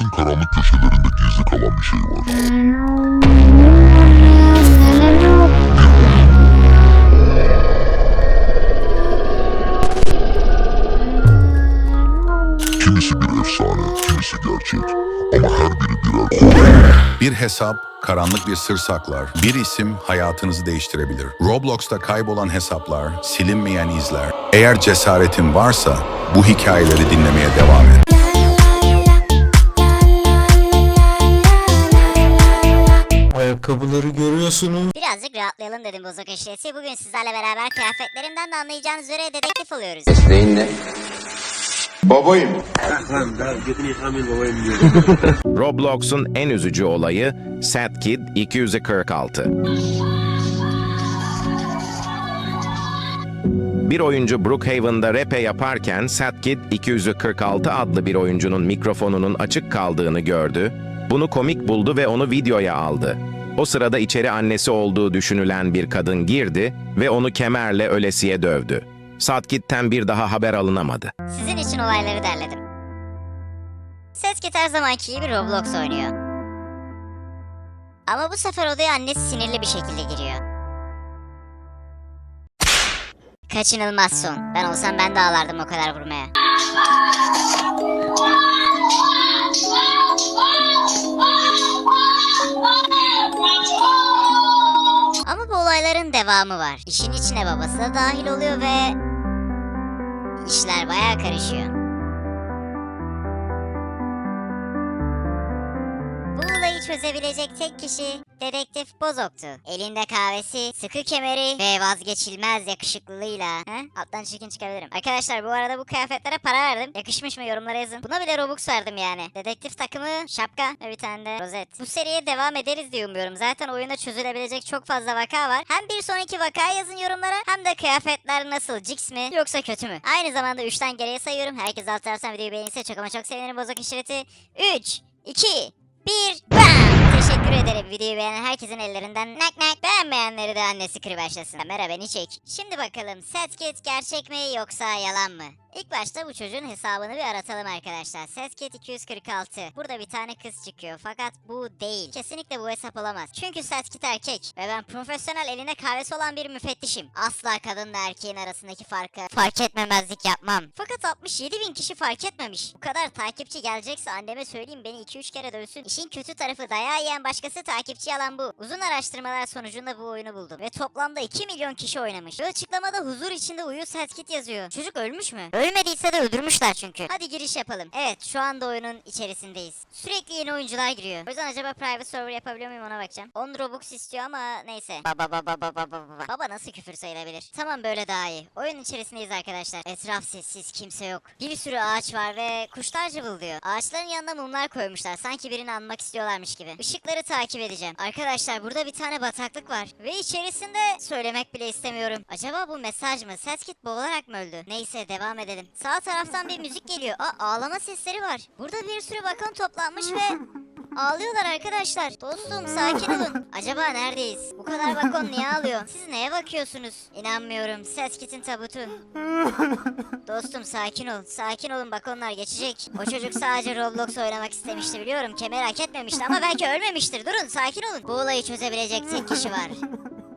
internetin karanlık köşelerinde gizli kalan bir şey var. Kimisi bir efsane, kimisi gerçek. Ama her biri birer kod. Bir hesap karanlık bir sır saklar. Bir isim hayatınızı değiştirebilir. Roblox'ta kaybolan hesaplar, silinmeyen izler. Eğer cesaretin varsa bu hikayeleri dinlemeye devam et. Ayakkabıları görüyorsunuz. Birazcık rahatlayalım dedim bozuk eşyası. Bugün sizlerle beraber kıyafetlerimden de anlayacağınız üzere dedektif oluyoruz. Mesleğin ne? Babayım. Roblox'un en üzücü olayı Sad Kid 246. Bir oyuncu Brookhaven'da rap'e yaparken Sad Kid 246 adlı bir oyuncunun mikrofonunun açık kaldığını gördü. Bunu komik buldu ve onu videoya aldı. O sırada içeri annesi olduğu düşünülen bir kadın girdi ve onu kemerle ölesiye dövdü. Sad Kid'ten bir daha haber alınamadı. Sizin için olayları derledim. Seskit her zamanki gibi Roblox oynuyor. Ama bu sefer odaya annesi sinirli bir şekilde giriyor. Kaçınılmaz son. Ben olsam ben de ağlardım o kadar vurmaya. Devamı var. İşin içine babası da dahil oluyor ve işler bayağı karışıyor. Çözebilecek tek kişi dedektif Bozok'tu. Elinde kahvesi, sıkı kemeri ve vazgeçilmez yakışıklılığıyla. He? Alttan çirkin çıkabilirim. Arkadaşlar bu arada bu kıyafetlere para verdim. Yakışmış mı yorumlara yazın. Buna bile Robux verdim yani. Dedektif takımı, şapka ve bir tane de rozet. Bu seriye devam ederiz diye umuyorum. Zaten oyunda çözülebilecek çok fazla vaka var. Hem bir sonraki vakayı yazın yorumlara hem de kıyafetler nasıl? Cix mi yoksa kötü mü? Aynı zamanda 3'ten geriye sayıyorum. Herkes alt taraftan videoyu beğenirse çok ama çok sevinirim. Bozok işareti 3, 2, bir bam! Teşekkür ederim videoyu beğenen herkesin ellerinden nak nak beğenmeyenleri de annesi kırı başlasın. Kamera beni çek. Şimdi bakalım Sethkit gerçek mi yoksa yalan mı? İlk başta bu çocuğun hesabını bir aratalım arkadaşlar. Sethkit 246. Burada bir tane kız çıkıyor fakat bu değil. Kesinlikle bu hesap olamaz. Çünkü Sethkit erkek ve ben profesyonel elinde kahvesi olan bir müfettişim. Asla kadınla erkeğin arasındaki farkı fark etmemezlik yapmam. Fakat 67 bin kişi fark etmemiş. Bu kadar takipçi gelecekse anneme söyleyeyim beni 2-3 kere dövsün. İşin kötü tarafı dayağı yiyen başkası takipçi alan bu. Uzun araştırmalar sonucunda bu oyunu buldum. Ve toplamda 2 milyon kişi oynamış. Ve açıklamada huzur içinde uyu Sethkit yazıyor. Çocuk ölmüş mü? Ölmediyse de öldürmüşler çünkü. Hadi giriş yapalım. Evet şu anda oyunun içerisindeyiz. Sürekli yeni oyuncular giriyor. O yüzden acaba private server yapabiliyor muyum ona bakacağım. 10 Robux istiyor ama neyse. Baba baba baba baba baba. Baba nasıl küfür sayılabilir? Tamam böyle daha iyi. Oyun içerisindeyiz arkadaşlar. Etraf sessiz kimse yok. Bir sürü ağaç var ve kuşlar cıvıldıyor. Ağaçların yanına mumlar koymuşlar. Sanki birini anmak istiyorlarmış gibi. Işıkları takip edeceğim. Arkadaşlar burada bir tane bataklık var. Ve içerisinde söylemek bile istemiyorum. Acaba bu mesaj mı? Seskit boğularak mı öldü? Neyse devam edelim. Sağ taraftan bir müzik geliyor. Aa ağlama sesleri var. Burada bir sürü bakon toplanmış ve Ağlıyorlar arkadaşlar. Dostum sakin olun. Acaba neredeyiz? Bu kadar bakon niye ağlıyor? Siz neye bakıyorsunuz? İnanmıyorum. Seskit'in tabutu. Dostum sakin ol. Sakin olun bakonlar geçecek. O çocuk sadece Roblox oynamak istemişti biliyorum. Kemer hak etmemişti ama belki ölmemiştir. Durun sakin olun. Bu olayı çözebilecek tek kişi var.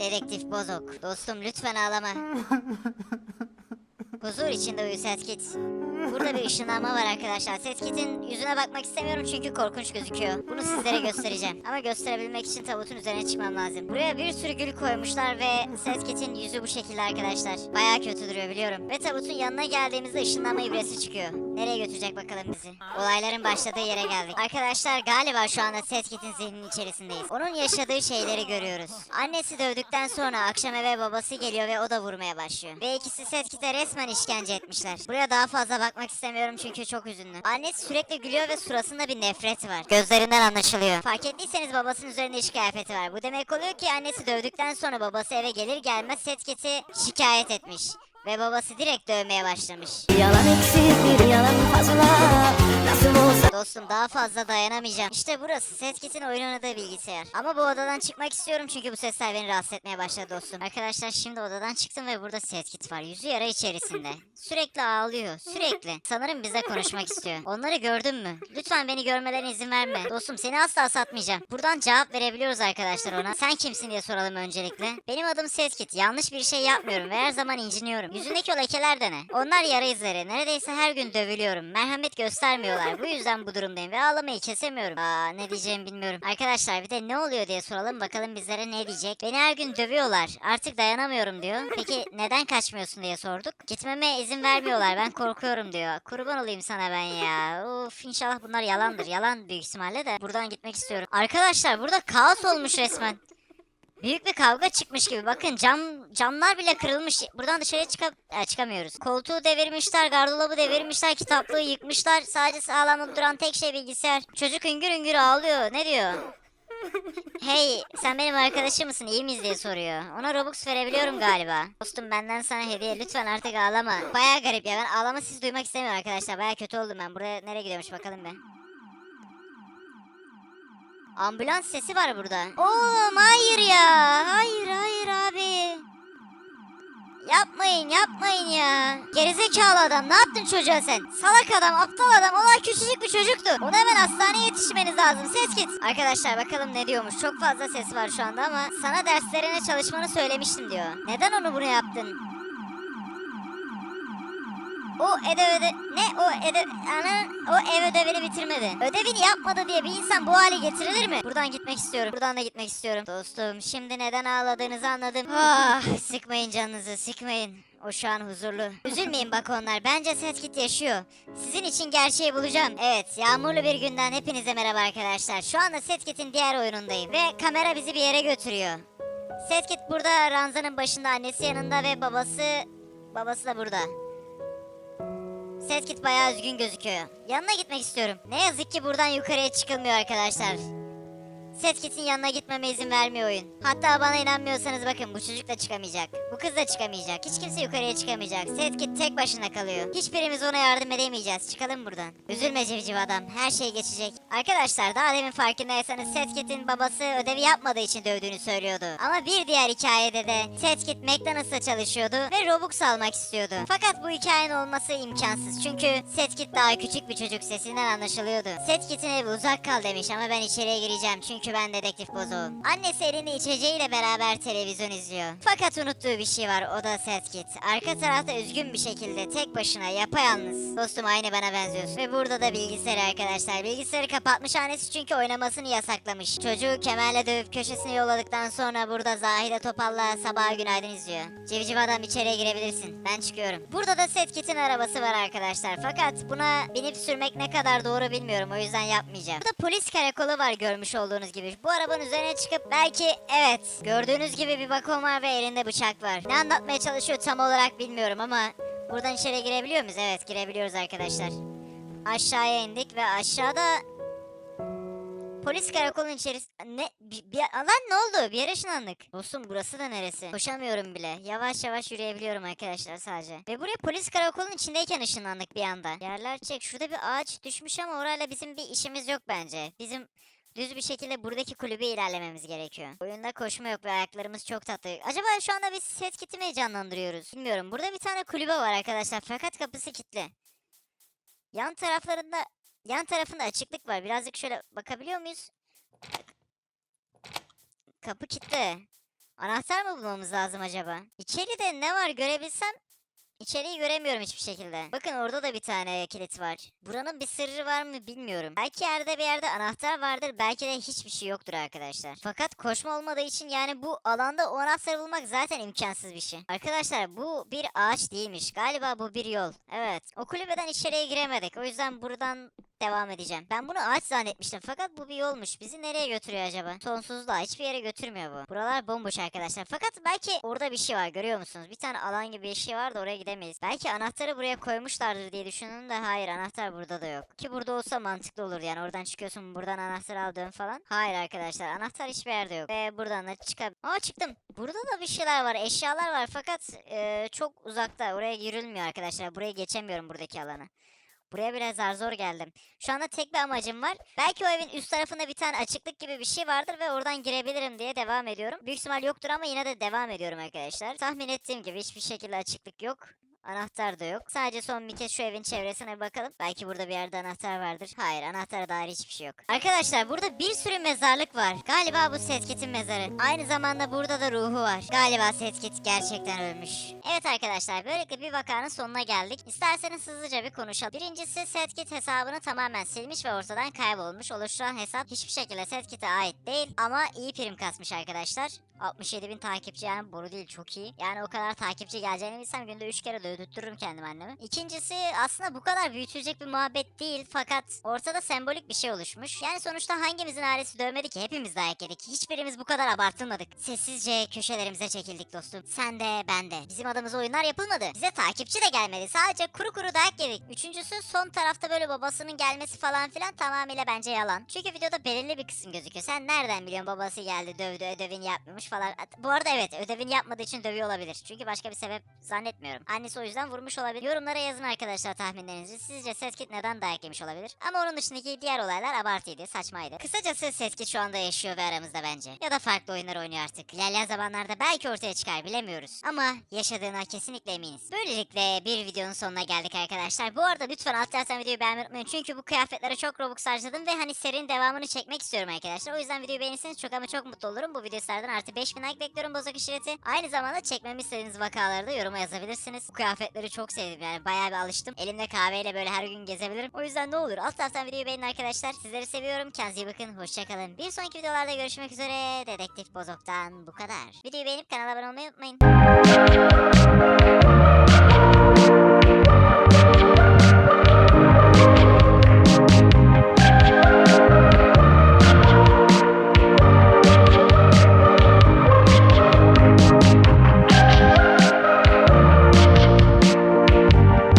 Dedektif Bozok. Dostum lütfen ağlama. Huzur içinde uyu Seskit. Burada bir ışınlanma var arkadaşlar. Seskit'in yüzüne bakmak istemiyorum çünkü korkunç gözüküyor. Bunu sizlere göstereceğim. Ama gösterebilmek için tabutun üzerine çıkmam lazım. Buraya bir sürü gül koymuşlar ve Seskit'in yüzü bu şekilde arkadaşlar. Baya kötü duruyor biliyorum. Ve tabutun yanına geldiğimizde ışınlanma ibresi çıkıyor. Nereye götürecek bakalım bizi? Olayların başladığı yere geldik. Arkadaşlar galiba şu anda Seskit'in zihninin içerisindeyiz. Onun yaşadığı şeyleri görüyoruz. Annesi dövdükten sonra akşam eve babası geliyor ve o da vurmaya başlıyor. Ve ikisi Seskit'e resmen işkence etmişler. Buraya daha fazla bakmak istemiyorum çünkü çok üzünlü. Annesi sürekli gülüyor ve surasında bir nefret var. Gözlerinden anlaşılıyor. Fark ettiyseniz babasının üzerinde iş kıyafeti var. Bu demek oluyor ki annesi dövdükten sonra babası eve gelir gelmez Seskit'i şikayet etmiş. Ve babası direkt dövmeye başlamış. Yalan eksik bir yalan fazla lazım olsa Dostum daha fazla dayanamayacağım. İşte burası Setkit'in oyun oynadığı bilgisayar. Ama bu odadan çıkmak istiyorum çünkü bu sesler beni rahatsız etmeye başladı dostum. Arkadaşlar şimdi odadan çıktım ve burada Setkit var. Yüzü yara içerisinde. Sürekli ağlıyor. Sürekli. Sanırım bize konuşmak istiyor. Onları gördün mü? Lütfen beni görmelerine izin verme. Dostum seni asla satmayacağım. Buradan cevap verebiliyoruz arkadaşlar ona. Sen kimsin diye soralım öncelikle. Benim adım Setkit. Yanlış bir şey yapmıyorum ve her zaman inciniyorum. Yüzündeki o lekeler de ne? Onlar yara izleri. Neredeyse her gün dövülüyorum. Merhamet göstermiyorlar. Bu yüzden bu durumdayım ve ağlamayı kesemiyorum. Aa ne diyeceğimi bilmiyorum. Arkadaşlar bir de ne oluyor diye soralım bakalım bizlere ne diyecek. Beni her gün dövüyorlar. Artık dayanamıyorum diyor. Peki neden kaçmıyorsun diye sorduk. Gitmeme izin vermiyorlar. Ben korkuyorum diyor. Kurban olayım sana ben ya. Of inşallah bunlar yalandır. Yalan büyük ihtimalle de. Buradan gitmek istiyorum. Arkadaşlar burada kaos olmuş resmen. Büyük bir kavga çıkmış gibi. Bakın cam camlar bile kırılmış. Buradan dışarıya çıka, e, çıkamıyoruz. Koltuğu devirmişler, gardırobı devirmişler, kitaplığı yıkmışlar. Sadece sağlamlık duran tek şey bilgisayar. Çocuk hüngür hüngür ağlıyor. Ne diyor? Hey sen benim arkadaşım mısın iyi miyiz diye soruyor. Ona Robux verebiliyorum galiba. Dostum benden sana hediye lütfen artık ağlama. Baya garip ya ben ağlama siz duymak istemiyorum arkadaşlar. Baya kötü oldum ben. Buraya nereye gidiyormuş bakalım be. Ambulans sesi var burada. Oğlum hayır ya. Hayır hayır abi. Yapmayın yapmayın ya. Gerizekalı adam ne yaptın çocuğa sen? Salak adam aptal adam olay küçücük bir çocuktu. Onu hemen hastaneye yetişmeniz lazım. Ses git. Arkadaşlar bakalım ne diyormuş. Çok fazla ses var şu anda ama sana derslerine çalışmanı söylemiştim diyor. Neden onu bunu yaptın? O ödev öde... Ne o ödev... Ana, o ev ödevini bitirmedi. Ödevini yapmadı diye bir insan bu hale getirilir mi? Buradan gitmek istiyorum. Buradan da gitmek istiyorum. Dostum şimdi neden ağladığınızı anladım. Ah sıkmayın canınızı sıkmayın. O şu an huzurlu. Üzülmeyin bak onlar. Bence Setkit yaşıyor. Sizin için gerçeği bulacağım. Evet, yağmurlu bir günden hepinize merhaba arkadaşlar. Şu anda Setkit'in diğer oyunundayım. Ve kamera bizi bir yere götürüyor. Setkit burada ranzanın başında annesi yanında ve babası... Babası da burada. Setkit bayağı üzgün gözüküyor. Yanına gitmek istiyorum. Ne yazık ki buradan yukarıya çıkılmıyor arkadaşlar. Setkit'in yanına gitmeme izin vermiyor oyun. Hatta bana inanmıyorsanız bakın bu çocuk da çıkamayacak. Bu kız da çıkamayacak. Hiç kimse yukarıya çıkamayacak. Setkit tek başına kalıyor. Hiçbirimiz ona yardım edemeyeceğiz. Çıkalım buradan. Üzülme civciv adam. Her şey geçecek. Arkadaşlar daha demin farkındaysanız Setkit'in babası ödevi yapmadığı için dövdüğünü söylüyordu. Ama bir diğer hikayede de Setkit McDonald's'ta çalışıyordu ve Robux almak istiyordu. Fakat bu hikayenin olması imkansız. Çünkü Setkit daha küçük bir çocuk sesinden anlaşılıyordu. Setkit'in evi uzak kal demiş ama ben içeriye gireceğim. Çünkü ben dedektif bozuğum. Annesi elinde içeceğiyle beraber televizyon izliyor. Fakat unuttuğu bir şey var o da Setkit. Arka tarafta üzgün bir şekilde tek başına yapayalnız. Dostum aynı bana benziyorsun. Ve burada da bilgisayarı arkadaşlar. Bilgisayarı kapatmış annesi çünkü oynamasını yasaklamış. Çocuğu kemerle dövüp köşesine yolladıktan sonra burada Zahide Topal'la sabaha günaydın izliyor. Civciv adam içeriye girebilirsin. Ben çıkıyorum. Burada da Setkit'in arabası var arkadaşlar. Fakat buna binip sürmek ne kadar doğru bilmiyorum. O yüzden yapmayacağım. Burada polis karakolu var görmüş olduğunuz gibi. Bu arabanın üzerine çıkıp belki evet gördüğünüz gibi bir bakon var ve elinde bıçak var. Ne anlatmaya çalışıyor tam olarak bilmiyorum ama buradan içeri girebiliyor muyuz? Evet girebiliyoruz arkadaşlar. Aşağıya indik ve aşağıda Polis karakolunun içerisi... Ne? Bir, bir... Lan ne oldu? Bir yere ışınlandık. Dostum burası da neresi? Koşamıyorum bile. Yavaş yavaş yürüyebiliyorum arkadaşlar sadece. Ve buraya polis karakolunun içindeyken ışınlandık bir anda. Yerler çek. Şurada bir ağaç düşmüş ama orayla bizim bir işimiz yok bence. Bizim düz bir şekilde buradaki kulübe ilerlememiz gerekiyor. Oyunda koşma yok ve ayaklarımız çok tatlı. Acaba şu anda biz set kiti mi canlandırıyoruz? Bilmiyorum. Burada bir tane kulübe var arkadaşlar fakat kapısı kilitli. Yan taraflarında yan tarafında açıklık var. Birazcık şöyle bakabiliyor muyuz? Kapı kilitli. Anahtar mı bulmamız lazım acaba? İçeride ne var görebilsem İçeriği göremiyorum hiçbir şekilde. Bakın orada da bir tane kilit var. Buranın bir sırrı var mı bilmiyorum. Belki yerde bir yerde anahtar vardır. Belki de hiçbir şey yoktur arkadaşlar. Fakat koşma olmadığı için yani bu alanda o anahtarı bulmak zaten imkansız bir şey. Arkadaşlar bu bir ağaç değilmiş. Galiba bu bir yol. Evet. O kulübeden içeriye giremedik. O yüzden buradan devam edeceğim. Ben bunu ağaç zannetmiştim fakat bu bir yolmuş. Bizi nereye götürüyor acaba? Sonsuzluğa hiçbir yere götürmüyor bu. Buralar bomboş arkadaşlar. Fakat belki orada bir şey var görüyor musunuz? Bir tane alan gibi bir şey var da oraya gidemeyiz. Belki anahtarı buraya koymuşlardır diye düşündüm de hayır anahtar burada da yok. Ki burada olsa mantıklı olur yani oradan çıkıyorsun buradan anahtar aldığın falan. Hayır arkadaşlar anahtar hiçbir yerde yok. Ve buradan da çıkab... Aa çıktım. Burada da bir şeyler var eşyalar var fakat e, çok uzakta oraya girilmiyor arkadaşlar. Buraya geçemiyorum buradaki alanı. Buraya bile zar zor geldim. Şu anda tek bir amacım var. Belki o evin üst tarafında bir tane açıklık gibi bir şey vardır ve oradan girebilirim diye devam ediyorum. Büyük ihtimal yoktur ama yine de devam ediyorum arkadaşlar. Tahmin ettiğim gibi hiçbir şekilde açıklık yok. Anahtar da yok. Sadece son bir kez şu evin çevresine bakalım. Belki burada bir yerde anahtar vardır. Hayır anahtara dair hiçbir şey yok. Arkadaşlar burada bir sürü mezarlık var. Galiba bu Setkit'in mezarı. Aynı zamanda burada da ruhu var. Galiba Setkit gerçekten ölmüş. Evet arkadaşlar böylelikle bir vakanın sonuna geldik. İsterseniz hızlıca bir konuşalım. Birincisi Setkit hesabını tamamen silmiş ve ortadan kaybolmuş. Oluşturan hesap hiçbir şekilde Setkit'e ait değil. Ama iyi prim kasmış arkadaşlar. 67 bin takipçi yani boru değil çok iyi. Yani o kadar takipçi geleceğini bilsem günde 3 kere de ödüttürürüm kendim annemi. İkincisi aslında bu kadar büyütülecek bir muhabbet değil fakat ortada sembolik bir şey oluşmuş. Yani sonuçta hangimizin ailesi dövmedi ki hepimiz dayak yedik. Hiçbirimiz bu kadar abartılmadık. Sessizce köşelerimize çekildik dostum. Sen de ben de. Bizim adımıza oyunlar yapılmadı. Bize takipçi de gelmedi. Sadece kuru kuru dayak yedik. Üçüncüsü son tarafta böyle babasının gelmesi falan filan tamamıyla bence yalan. Çünkü videoda belirli bir kısım gözüküyor. Sen nereden biliyorsun babası geldi dövdü ödevini yapmamış falan. Bu arada evet ödevini yapmadığı için dövüyor olabilir. Çünkü başka bir sebep zannetmiyorum. Annesi o yüzden vurmuş olabilir. Yorumlara yazın arkadaşlar tahminlerinizi. Sizce Seskit neden dayak yemiş olabilir? Ama onun dışındaki diğer olaylar abartıydı, saçmaydı. Kısacası Seskit şu anda yaşıyor ve aramızda bence. Ya da farklı oyunlar oynuyor artık. İlerleyen zamanlarda belki ortaya çıkar bilemiyoruz. Ama yaşadığına kesinlikle eminiz. Böylelikle bir videonun sonuna geldik arkadaşlar. Bu arada lütfen alt taraftan videoyu beğenmeyi unutmayın. Çünkü bu kıyafetlere çok Robux harcadım ve hani serinin devamını çekmek istiyorum arkadaşlar. O yüzden videoyu beğenirseniz çok ama çok mutlu olurum. Bu videolardan artı 5000 like bekliyorum bozuk işareti. Aynı zamanda çekmemi istediğiniz vakaları da yoruma yazabilirsiniz. Bu kıyafetleri çok sevdim yani bayağı bir alıştım. Elimde kahveyle böyle her gün gezebilirim. O yüzden ne olur alt taraftan videoyu beğenin arkadaşlar. Sizleri seviyorum. Kendinize iyi bakın. Hoşçakalın. Bir sonraki videolarda görüşmek üzere. Dedektif Bozok'tan bu kadar. Videoyu beğenip kanala abone olmayı unutmayın.